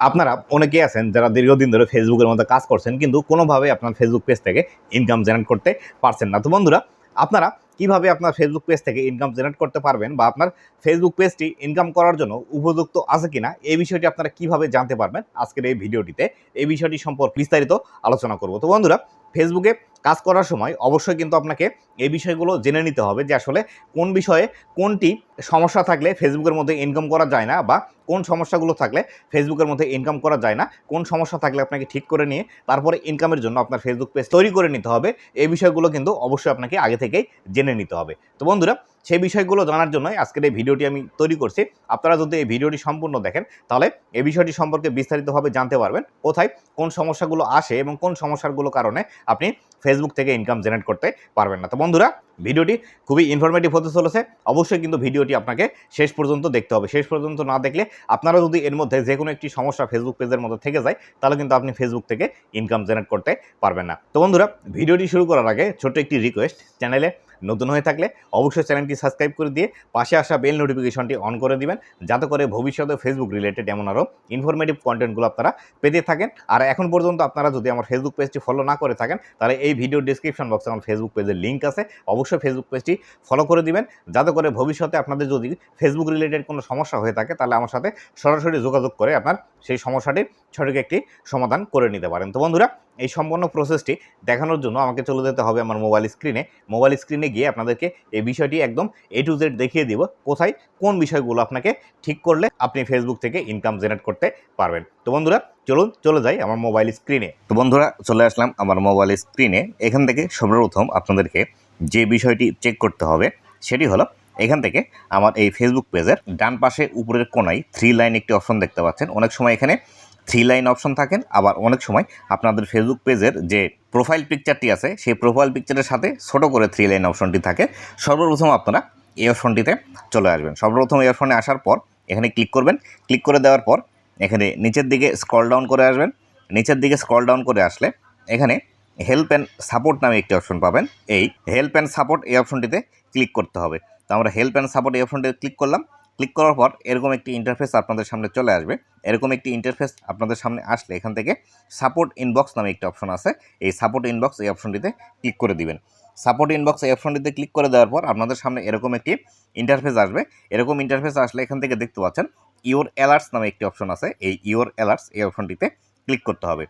আপনারা অনেকেই আছেন যারা দীর্ঘদিন ধরে ফেসবুকের মধ্যে কাজ করছেন, কিন্তু কোনোভাবে আপনার ফেসবুক পেজ থেকে ইনকাম জেনারেট করতে পারছেন না। তো বন্ধুরা, আপনারা কীভাবে আপনার ফেসবুক পেজ থেকে ইনকাম জেনারেট করতে পারবেন বা আপনার ফেসবুক পেজটি ইনকাম করার জন্য উপযুক্ত আছে কিনা, এই বিষয়টি আপনারা কীভাবে জানতে পারবেন আজকের এই ভিডিওটিতে, এই বিষয়টি সম্পর্কে বিস্তারিত আলোচনা করব। তো বন্ধুরা ফেসবুকে কাজ করার সময় অবশ্যই কিন্তু আপনাকে এই বিষয়গুলো জেনে নিতে হবে যে আসলে কোন বিষয়ে কোনটি সমস্যা থাকলে ফেসবুকের মধ্যে ইনকাম করা যায় না বা কোন সমস্যাগুলো থাকলে ফেসবুকের মধ্যে ইনকাম করা যায় না, কোন সমস্যা থাকলে আপনাকে ঠিক করে নিয়ে তারপরে ইনকামের জন্য আপনার ফেসবুক পেজ তৈরি করে নিতে হবে। এই বিষয়গুলো কিন্তু অবশ্যই আপনাকে আগে থেকেই জেনে নিতে হবে। তো বন্ধুরা, সেই বিষয়গুলো জানার জন্যই আজকের এই ভিডিওটি আমি তৈরি করছি। আপনারা যদি এই ভিডিওটি সম্পূর্ণ দেখেন, তাহলে এই বিষয়টি সম্পর্কে বিস্তারিতভাবে জানতে পারবেন কোথায় কোন সমস্যাগুলো আসে এবং কোন সমস্যাগুলো কারণে আপনি ফেসবুক থেকে ইনকাম জেনারেট করতে পারবেন না। তো বন্ধুরা ভিডিওটি খুবই ইনফরমেটিভ হতে চলেছে। অবশ্যই কিন্তু ভিডিওটি আপনাকে শেষ পর্যন্ত দেখতে হবে। শেষ পর্যন্ত না দেখলে আপনারা যদি এর মধ্যে যে কোনো একটি সমস্যা ফেসবুক পেজের মধ্যে থেকে যায়, তাহলে কিন্তু আপনি ফেসবুক থেকে ইনকাম জেনারেট করতে পারবেন না। তো বন্ধুরা, ভিডিওটি শুরু করার আগে ছোট্ট একটি রিকোয়েস্ট চ্যানেলে নতুন হয়ে থাকলে অবশ্যই চ্যানেলটি সাবস্ক্রাইব করে দিয়ে পাশে আসা বেল নোটিফিকেশনটি অন করে দিবেন, যাতে করে ভবিষ্যতে ফেসবুক রিলেটেড এমন আরও ইনফরমেটিভ কন্টেন্টগুলো আপনারা পেতে থাকেন। আর এখন পর্যন্ত আপনারা যদি আমার ফেসবুক পেজটি ফলো না করে থাকেন, তাহলে এই ভিডিও ডিসক্রিপশন বক্সে আমার ফেসবুক পেজের লিঙ্ক আছে। অবশ্যই ফেসবুক পেজটি ফলো করে দিবেন, যাতে করে ভবিষ্যতে আপনাদের যদি ফেসবুক রিলেটেড কোনো সমস্যা হয়ে থাকে, তাহলে আমার সাথে সরাসরি যোগাযোগ করে আপনার সেই সমস্যাটির সঠিক একটি সমাধান করে নিতে পারেন। তো বন্ধুরা এই সম্পূর্ণ প্রসেসটি দেখানোর জন্য আমাকে চলে যেতে হবে আমার মোবাইল স্ক্রিনে মোবাইল স্ক্রিনে গিয়ে আপনাদেরকে এই বিষয়টি একদম এ টু জেড দেখিয়ে দিব, কোথায় কোন বিষয়গুলো আপনাকে ঠিক করলে আপনি ফেসবুক থেকে ইনকাম জেনারেট করতে পারবেন। তো বন্ধুরা, চলুন চলে যাই আমার মোবাইল স্ক্রিনে তো বন্ধুরা, চলে আসলাম আমার মোবাইল স্ক্রিনে এখান থেকে সর্বপ্রথম আপনাদেরকে যে বিষয়টি চেক করতে হবে, সেটি হলো এখান থেকে আমার এই ফেসবুক পেজের ডান পাশে উপরের কোনায় থ্রি লাইন একটি অপশন দেখতে পাচ্ছেন। অনেক সময় এখানে থ্রি লাইন অপশন থাকেন। আবার অনেক সময় আপনাদের ফেসবুক পেজের যে প্রোফাইল পিকচারটি আছে, সেই প্রোফাইল পিকচারের সাথে ছোট করে থ্রি লাইন অপশনটি থাকে। সর্বপ্রথম আপনারা এই অপশনটিতে চলে আসবেন। সর্বপ্রথম এই অপশনে আসার পর এখানে ক্লিক করবেন। ক্লিক করে দেওয়ার পর এখানে নিচের দিকে স্ক্রল ডাউন করে আসবেন। নিচের দিকে স্ক্রল ডাউন করে আসলে এখানে হেল্প অ্যান্ড সাপোর্ট নামে একটি অপশন পাবেন। এই হেল্প অ্যান্ড সাপোর্ট এই অপশনটিতে ক্লিক করতে হবে। তো আমরা হেল্প অ্যান্ড সাপোর্ট এই অপশনটিতে ক্লিক করলাম। ক্লিক করার পর এরকম একটি ইন্টারফেস আপনাদের সামনে চলে আসবে। এরকম একটি ইন্টারফেস আপনাদের সামনে আসলে এখান থেকে সাপোর্ট ইনবক্স নামে একটি অপশন আছে। এই সাপোর্ট ইনবক্স এই অপশনটিতে ক্লিক করে দিবেন। সাপোর্ট ইনবক্স এই অপশনটিতে ক্লিক করে দেওয়ার পর আপনাদের সামনে এরকম একটি ইন্টারফেস আসবে। এরকম ইন্টারফেস আসলে এখান থেকে দেখতে পাচ্ছেন ইওর অ্যালার্টস নামে একটি অপশন আছে। এই ইওর অ্যালার্টস এই অপশনটিতে ক্লিক করতে হবে।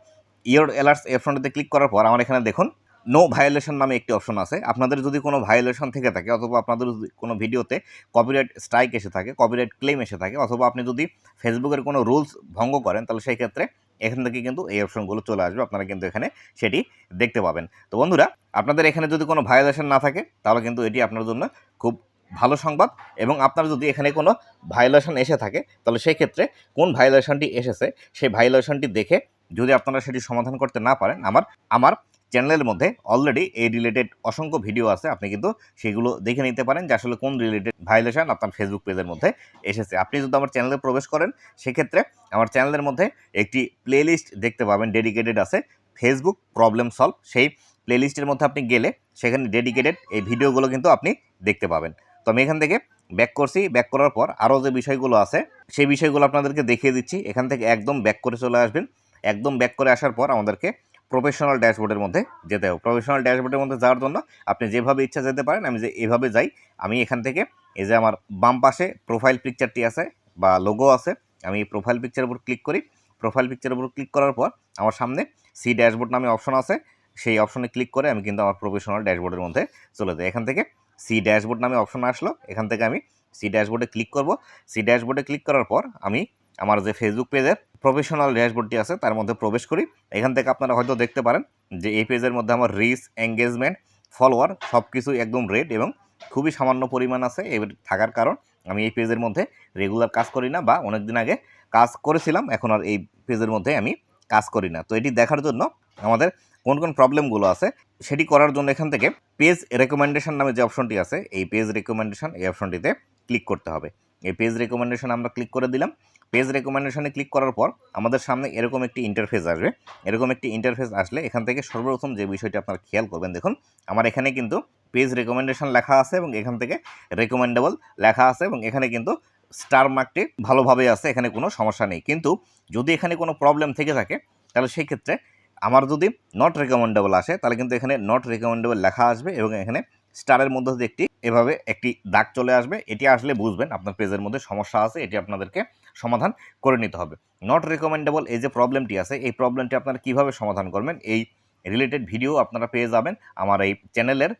ইওর অ্যালার্টস এই অপশনটিতে ক্লিক করার পর আমার এখানে দেখুন নো ভায়োলেশন নামে একটি অপশন আছে। আপনাদের যদি কোনো ভায়োলেশন থেকে থাকে অথবা আপনাদের যদি কোনো ভিডিওতে কপিরাইট স্ট্রাইক এসে থাকে কপিরাইট ক্লেম এসে থাকে অথবা আপনি যদি ফেসবুকের কোনো রুলস ভঙ্গ করেন, তাহলে সেই ক্ষেত্রে এখান থেকে কিন্তু এই অপশনগুলো চলে আসবে। আপনারা কিন্তু এখানে সেটি দেখতে পাবেন। তো বন্ধুরা, আপনাদের এখানে যদি কোনো ভায়োলেশন না থাকে, তাহলে কিন্তু এটি আপনার জন্য খুব ভালো সংবাদ এবং আপনার যদি এখানে কোনো ভায়োলেশন এসে থাকে, তাহলে সেই ক্ষেত্রে কোন ভায়োলেশনটি এসেছে, সেই ভায়োলেশনটি দেখে যদি আপনারা সেটি সমাধান করতে না পারেন, আমার আমার চ্যানেলের মধ্যে অলরেডি এই রিলেটেড অসংখ্য ভিডিও আছে। আপনি কিন্তু সেগুলো দেখে নিতে পারেন যে আসলে কোন রিলেটেড ভায়োলেশন আপনার ফেসবুক পেজের মধ্যে এসেছে। আপনি যদি আমার চ্যানেলে প্রবেশ করেন, সেক্ষেত্রে আমার চ্যানেলের মধ্যে একটি প্লেলিস্ট দেখতে পাবেন ডেডিকেটেড আছে। ফেসবুক প্রবলেম সলভ সেই প্লেলিস্টের মধ্যে আপনি গেলে সেখানে ডেডিকেটেড এই ভিডিওগুলো কিন্তু আপনি দেখতে পাবেন। তো আমি এখান থেকে ব্যাক করছি। ব্যাক করার পর আরও যে বিষয়গুলো আছে, সেই বিষয়গুলো আপনাদেরকে দেখিয়ে দিচ্ছি। এখান থেকে একদম ব্যাক করে চলে আসবেন। একদম ব্যাক করে আসার পর আমাদেরকে প্রফেশনাল ড্যাশবোর্ডের মধ্যে যেতে হবে। প্রফেশনাল ড্যাশবোর্ডের মধ্যে যাওয়ার জন্য আপনি যেভাবে ইচ্ছা যেতে পারেন, আমি যে এভাবে যাই, আমি এখান থেকে এই যে আমার বাম পাশে প্রোফাইল পিকচারটি আছে বা লোগো আছে, আমি এই প্রোফাইল পিকচারের উপর ক্লিক করি। প্রোফাইল পিকচারের উপর ক্লিক করার পর আমার সামনে সি ড্যাশবোর্ড নামে অপশন আছে, সেই অপশনে ক্লিক করে আমি কিন্তু আমার প্রফেশনাল ড্যাশবোর্ডের মধ্যে চলে যাই। এখান থেকে সি ড্যাশবোর্ড নামে অপশন আসলো, এখান থেকে আমি সি ড্যাশবোর্ডে ক্লিক করব। সি ড্যাশবোর্ডে ক্লিক করার পর আমি আমার যে ফেসবুক পেজের প্রফেশনাল ড্যাশবোর্ডটি আছে, তার মধ্যে প্রবেশ করি। এখান থেকে আপনারা হয়তো দেখতে পারেন যে এই পেজের মধ্যে আমার রিচ, এঙ্গেজমেন্ট, ফলোয়ার সব কিছু একদম রেড এবং খুবই সামান্য পরিমাণ আছে এবার থাকার কারণ আমি এই পেজের মধ্যে রেগুলার কাজ করি না বা অনেক দিন আগে কাজ করেছিলাম, এখন আর এই পেজের মধ্যে আমি কাজ করি না। তো এটি দেখার জন্য আমাদের কোন কোন প্রবলেমগুলো আছে, সেটি করার জন্য এখান থেকে পেজ রেকমেন্ডেশন নামে যে অপশনটি আছে, এই পেজ রেকমেন্ডেশন এই অপশনটিতে ক্লিক করতে হবে। এই পেজ রেকমেন্ডেশন আমরা ক্লিক করে দিলাম। পেজ রেকমেন্ডেশনে ক্লিক করার পর আমাদের সামনে এরকম একটি ইন্টারফেস আসবে। এরকম একটি ইন্টারফেস আসলে এখান থেকে সর্বপ্রথম যে বিষয়টি আপনারা খেয়াল করবেন, দেখুন, আমার এখানে কিন্তু পেজ রেকমেন্ডেশন লেখা আছে এবং এখান থেকে রেকমেন্ডেবল লেখা আছে এবং এখানে কিন্তু স্টার মার্কটি ভালোভাবে আছে, এখানে কোনো সমস্যা নেই। কিন্তু যদি এখানে কোনো প্রবলেম থেকে থাকে, তাহলে সেই ক্ষেত্রে আমার যদি নট রেকমেন্ডেবল আসে, তাহলে কিন্তু এখানে নট রেকমেন্ডেবল লেখা আসবে এবং এখানে স্টারের মধ্যে যদি একটি, এভাবে একটি দাগ চলে আসবে। এটি আসলে বুঝবেন, আপনার পেজের মধ্যে সমস্যা আছে, এটি আপনাদেরকে সমাধান করে নিতে হবে। নট রেকমেন্ডেবল এই যে প্রবলেমটি আছে, এই প্রবলেমটি আপনারা কীভাবে সমাধান করবেন, এই রিলেটেড ভিডিও আপনারা পেয়ে যাবেন আমার এই চ্যানেলের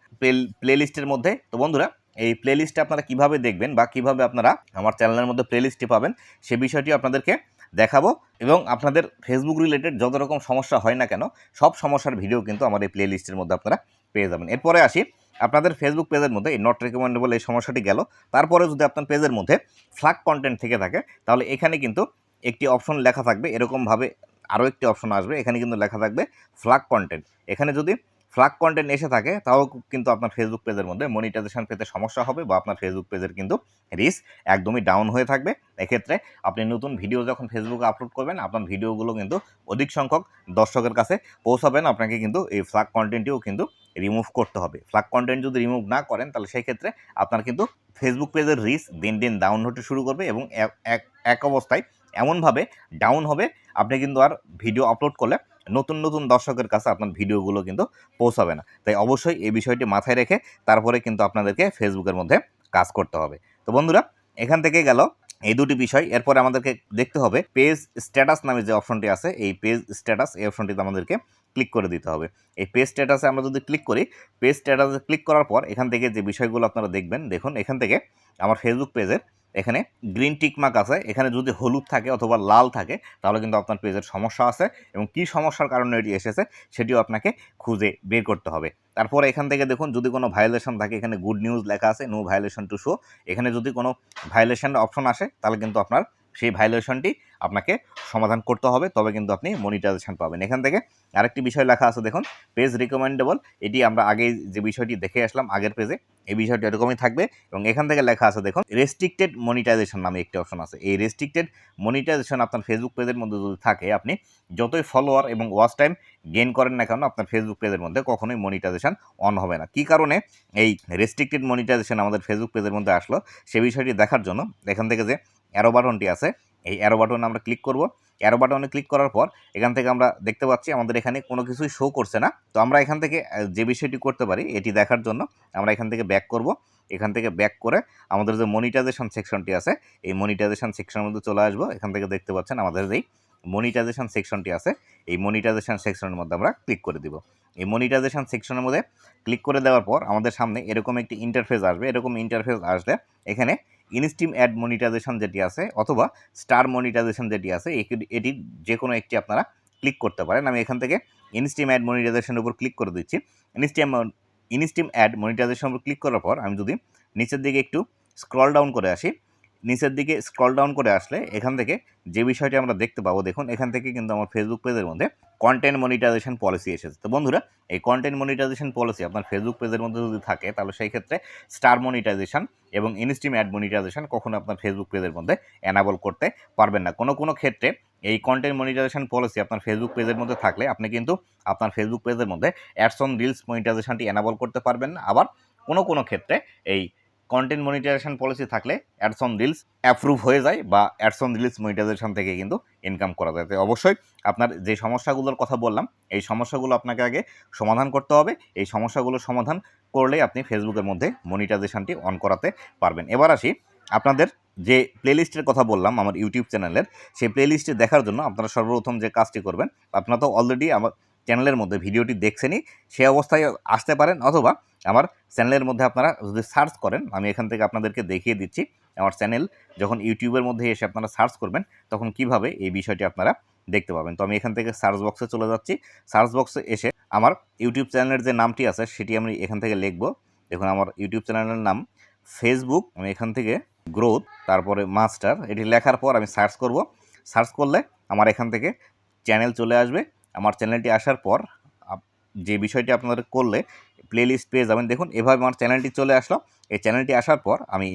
প্লে লিস্টের মধ্যে। তো বন্ধুরা, এই প্লে লিস্টে আপনারা কীভাবে দেখবেন বা কীভাবে আপনারা আমার চ্যানেলের মধ্যে প্লে লিস্টে পাবেন, সে বিষয়টি আপনাদেরকে দেখাবো এবং আপনাদের ফেসবুক রিলেটেড যত রকম সমস্যা হয় না কেন, সব সমস্যার ভিডিও কিন্তু আমার এই প্লে লিস্টের মধ্যে আপনারা পেয়ে যাবেন। এরপরে আসি, আপনাদের ফেসবুক পেজের মধ্যে এই নট রেকমেন্ডেবল এই সমস্যাটি গেল। তারপরে যদি আপনার পেজের মধ্যে ফ্ল্যাগ কন্টেন্ট থেকে থাকে, তাহলে এখানে কিন্তু একটি অপশন লেখা থাকবে। এরকমভাবে আরও একটি অপশন আসবে। এখানে কিন্তু লেখা থাকবে ফ্ল্যাগ কন্টেন্ট এখানে যদি ফ্ল্যাগ কন্টেন্ট এসে থাকে, তাও কিন্তু আপনার ফেসবুক পেজের মধ্যে মনিটাইজেশন পেতে সমস্যা হবে বা আপনার ফেসবুক পেজের কিন্তু রিস্ক একদমই ডাউন হয়ে থাকবে। এক্ষেত্রে আপনি নতুন ভিডিও যখন ফেসবুকে আপলোড করবেন, আপনার ভিডিওগুলো কিন্তু অধিক সংখ্যক দর্শকের কাছে পৌঁছাবেন। আপনাকে কিন্তু এই ফ্ল্যাগ কন্টেন্টটিও কিন্তু রিমুভ করতে হবে। ফ্ল্যাগ কন্টেন্ট যদি রিমুভ না করেন, তাহলে সেই ক্ষেত্রে আপনার কিন্তু ফেসবুক পেজের রিস্ক দিন দিন ডাউন হতে শুরু করবে এবং এক অবস্থায় এমনভাবে ডাউন হবে, আপনি কিন্তু আর ভিডিও আপলোড করলে নতুন নতুন দর্শকের কাছে আপনার ভিডিওগুলো কিন্তু পৌঁছাবে না। তাই অবশ্যই এই বিষয়টি মাথায় রেখে তারপরে কিন্তু আপনাদেরকে ফেসবুকের মধ্যে কাজ করতে হবে। তো বন্ধুরা, এখান থেকে গেল এই দুটি বিষয়। এরপরে আমাদেরকে দেখতে হবে পেজ স্ট্যাটাস নামে যে অপশনটি আছে, এই পেজ স্ট্যাটাস এই অপশনটিতে আমাদেরকে ক্লিক করে দিতে হবে। এই পেজ স্ট্যাটাসে আমরা যদি ক্লিক করি পেজ স্ট্যাটাসে ক্লিক করার পর এখান থেকে যে বিষয়গুলো আপনারা দেখবেন, দেখুন এখান থেকে আমার ফেসবুক পেজের এখানে গ্রিন টিকমার্ক আছে। এখানে যদি হলুদ থাকে অথবা লাল থাকে, তাহলে কিন্তু আপনার পেজের সমস্যা আছে এবং কি সমস্যার কারণে এটি এসেছে সেটিও আপনাকে খুঁজে বের করতে হবে। তারপর এখান থেকে দেখুন, যদি কোনো ভায়োলেশন থাকে, এখানে গুড নিউজ লেখা আছে নো ভায়োলেশন টু শো এখানে যদি কোনো ভায়োলেশন অপশন আসে, তাহলে কিন্তু আপনার সেই ভায়োলেশনটি আপনাকে সমাধান করতে হবে, তবে কিন্তু আপনি মনিটাইজেশন পাবেন। এখান থেকে আরেকটি বিষয় লেখা আছে, দেখুন পেজ রিকমেন্ডেবল এটি আমরা আগে যে বিষয়টি দেখে আসলাম, আগের পেজে এই বিষয়টি এরকমই থাকবে এবং এখান থেকে লেখা আছে, দেখুন রেস্ট্রিক্টেড মনিটাইজেশন নামে একটি অপশন আছে। এই রেস্ট্রিক্টেড মনিটাইজেশন আপনার ফেসবুক পেজের মধ্যে যদি থাকে, আপনি যতই ফলোয়ার এবং ওয়াচ টাইম গেইন করেন না কেন, আপনার ফেসবুক পেজের মধ্যে কখনোই মনিটাইজেশন অন হবে না। কী কারণে? এই রেস্ট্রিক্টেড মনিটাইজেশন আমাদের ফেসবুক পেজের মধ্যে আসলো, সে বিষয়টি দেখার জন্য এখান থেকে যে অ্যারো বাটনটি আছে। এই অ্যারো বাটনে আমরা ক্লিক করব। অ্যারো বাটনে ক্লিক করার পর এখান থেকে আমরা দেখতে পাচ্ছি আমাদের এখানে কোনো কিছুই শো করছে না। তো আমরা এখান থেকে যে বিষয়টি করতে পারি এটি দেখার জন্য আমরা এখান থেকে ব্যাক করব। এখান থেকে ব্যাক করে আমাদের যে মনিটাইজেশন সেকশনটি আছে, এই মনিটাইজেশন সেকশনের মধ্যে চলে আসব। এখান থেকে দেখতে পাচ্ছেন আমাদের যেই মনিটাইজেশন সেকশনটি আছে, এই মনিটাইজেশন সেকশনের মধ্যে আমরা ক্লিক করে দিব। এই মনিটাইজেশন সেকশনের মধ্যে ক্লিক করে দেওয়ার পর আমাদের সামনে এরকম একটি ইন্টারফেস আসবে। এরকম ইন্টারফেস আসলে এখানে ইনস্টিম অ্যাড মনিটাইজেশন যেটি আছে অথবা স্টার মনিটাইজেশন যেটি আছে এটি- এটি যে কোনো একটি আপনারা ক্লিক করতে পারেন। আমি এখান থেকে ইনস্টিম অ্যাড মনিটাইজেশনের উপর ক্লিক করে দিচ্ছি। ইনস্টিম ইনস্টিম অ্যাড মনিটাইজেশনের উপর ক্লিক করার পর আমি যদি নিচের দিকে একটু স্ক্রল ডাউন করে আসি, নিচের দিকে স্ক্রল ডাউন করে আসলে এখান থেকে যে বিষয়টি আমরা দেখতে পাবো, দেখুন এখান থেকে কিন্তু আমার ফেসবুক পেজের মধ্যে কন্টেন্ট মনিটাইজেশন পলিসি এসেছে। তো বন্ধুরা, এই কন্টেন্ট মনিটাইজেশন পলিসি আপনার ফেসবুক পেজের মধ্যে যদি থাকে, তাহলে সেই ক্ষেত্রে স্টার মনিটাইজেশন এবং ইনস্টিম অ্যাড মনিটাইজেশন কখনো আপনার ফেসবুক পেজের মধ্যে অ্যানাবল করতে পারবেন না। কোনো কোনো ক্ষেত্রে এই কন্টেন্ট মনিটাইজেশন পলিসি আপনার ফেসবুক পেজের মধ্যে থাকলে আপনি কিন্তু আপনার ফেসবুক পেজের মধ্যে অ্যাডস অন রিলস মনিটাইজেশনটি অ্যানাবল করতে পারবেন না। আবার কোনো কোনো ক্ষেত্রে এই কন্টেন্ট মনিটাইজেশন পলিসি থাকলে অ্যাডস অন রিলস অ্যাপ্রুভ হয়ে যায় বা অ্যাডস অন রিলস মনিটাইজেশন থেকে কিন্তু ইনকাম করা যায়। তাই অবশ্যই আপনার যে সমস্যাগুলোর কথা বললাম, এই সমস্যাগুলো আপনাকে আগে সমাধান করতে হবে। এই সমস্যাগুলো সমাধান করলেই আপনি ফেসবুকের মধ্যে মনিটাইজেশনটি অন করাতে পারবেন। এবার আসি আপনাদের যে প্লেলিস্টের কথা বললাম, আমার ইউটিউব চ্যানেলের সেই প্লেলিস্টে দেখার জন্য আপনারা সর্বপ্রথম যে কাজটি করবেন, আপনারা তো অলরেডি আমার চ্যানেলের মধ্যে ভিডিওটি দেখছেনই সে অবস্থায় আসতে পারেন অথবা আমার চ্যানেলের মধ্যে আপনারা যদি সার্চ করেন, আমি এখান থেকে আপনাদেরকে দেখিয়ে দিচ্ছি, আমার চ্যানেল যখন ইউটিউবের মধ্যে এসে আপনারা সার্চ করবেন, তখন কীভাবে এই বিষয়টি আপনারা দেখতে পাবেন। তো আমি এখান থেকে সার্চ বক্সে চলে যাচ্ছি। সার্চ বক্সে এসে আমার ইউটিউব চ্যানেলের যে নামটি আছে, সেটি আমি এখান থেকে লিখব। দেখুন, আমার ইউটিউব চ্যানেলের নাম ফেসবুক আমি এখান থেকে গ্রোথ তারপরে মাস্টার এটি লেখার পর আমি সার্চ করব। সার্চ করলে আমার এখান থেকে চ্যানেল চলে আসবে। আমার চ্যানেলটি আসার পর যে বিষয়টি আপনাদের করলে প্লেলিস্ট পেয়ে যাবেন। দেখুন, এভাবে আমার চ্যানেলটি চলে আসলো। এই চ্যানেলটি আসার পর, আমি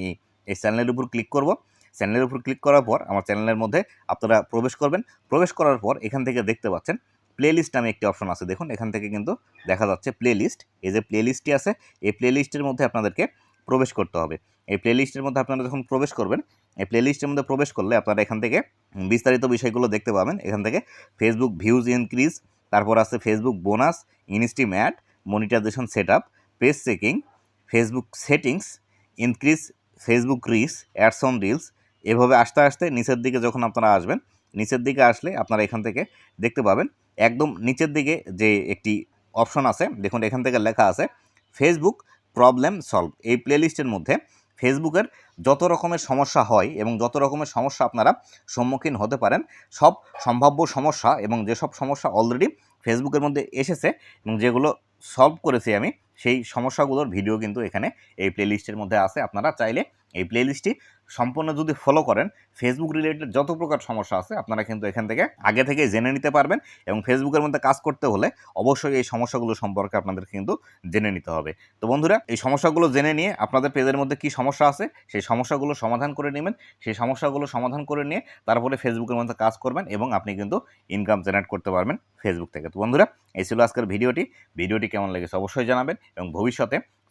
এই চ্যানেলের উপর ক্লিক করব। চ্যানেলের উপর ক্লিক করার পর, আমার চ্যানেলের মধ্যে আপনারা প্রবেশ করবেন। প্রবেশ করার পর, এখান থেকে দেখতে পাচ্ছেন প্লেলিস্ট নামে একটি অপশন আছে। দেখুন, এখান থেকে কিন্তু দেখা যাচ্ছে প্লেলিস্ট এই যে প্লেলিস্টটি আছে, এই প্লেলিস্টের মধ্যে আপনাদেরকে প্রবেশ করতে হবে। এই প্লেলিস্টের মধ্যে আপনারা যখন প্রবেশ করবেন এই প্লেলিস্টের মধ্যে প্রবেশ করলে আপনারা এখান থেকে বিস্তারিত বিষয়গুলো দেখতে পাবেন। এখান থেকে ফেসবুক ভিউজ ইনক্রিজ তারপর আছে Facebook bonus instream ad monetisation set up page checking Facebook settings increase Facebook Rhys ads on reels এভাবে আস্তে আস্তে নিচের দিকে যখন আপনারা আসবেন, নিচের দিকে আসলে আপনারা এখান থেকে দেখতে পাবেন, একদম নিচের দিকে যে একটি অপশন আছে, দেখুন এখান থেকে লেখা আছে ফেসবুক প্রবলেম সলভ এই প্লেলিস্টের মধ্যে ফেসবুকের যত রকমের সমস্যা হয় এবং যত রকমের সমস্যা আপনারা সম্মুখীন হতে পারেন, সব সম্ভাব্য সমস্যা এবং যেসব সমস্যা অলরেডি ফেসবুকের মধ্যে এসেছে এবং যেগুলো সলভ করেছি আমি, সেই সমস্যাগুলোর ভিডিও কিন্তু এখানে এই প্লেলিস্টের মধ্যে আছে। আপনারা চাইলে এই প্লেলিস্টটি সম্পূর্ণ যদি ফলো করেন ফেসবুক রিলেটেড যত প্রকার সমস্যা আছে, আপনারা কিন্তু এখান থেকে আগে থেকে জেনে নিতে পারবেন এবং ফেসবুকের মধ্যে কাজ করতে হলে অবশ্যই এই সমস্যাগুলো সম্পর্কে আপনাদের কিন্তু জেনে নিতে হবে। তো বন্ধুরা, এই সমস্যাগুলো জেনে নিয়ে আপনাদের পেজের মধ্যে কি সমস্যা আছে, সেই সমস্যাগুলো সমাধান করে নেবেন। সেই সমস্যাগুলো সমাধান করে নিয়ে তারপরে ফেসবুকের মধ্যে কাজ করবেন এবং আপনি কিন্তু ইনকাম জেনারেট করতে পারবেন ফেসবুক থেকে। তো বন্ধুরা, এই ছিল আজকের ভিডিওটি। ভিডিওটি কেমন লেগেছে অবশ্যই জানাবেন এবং ভবিষ্যতে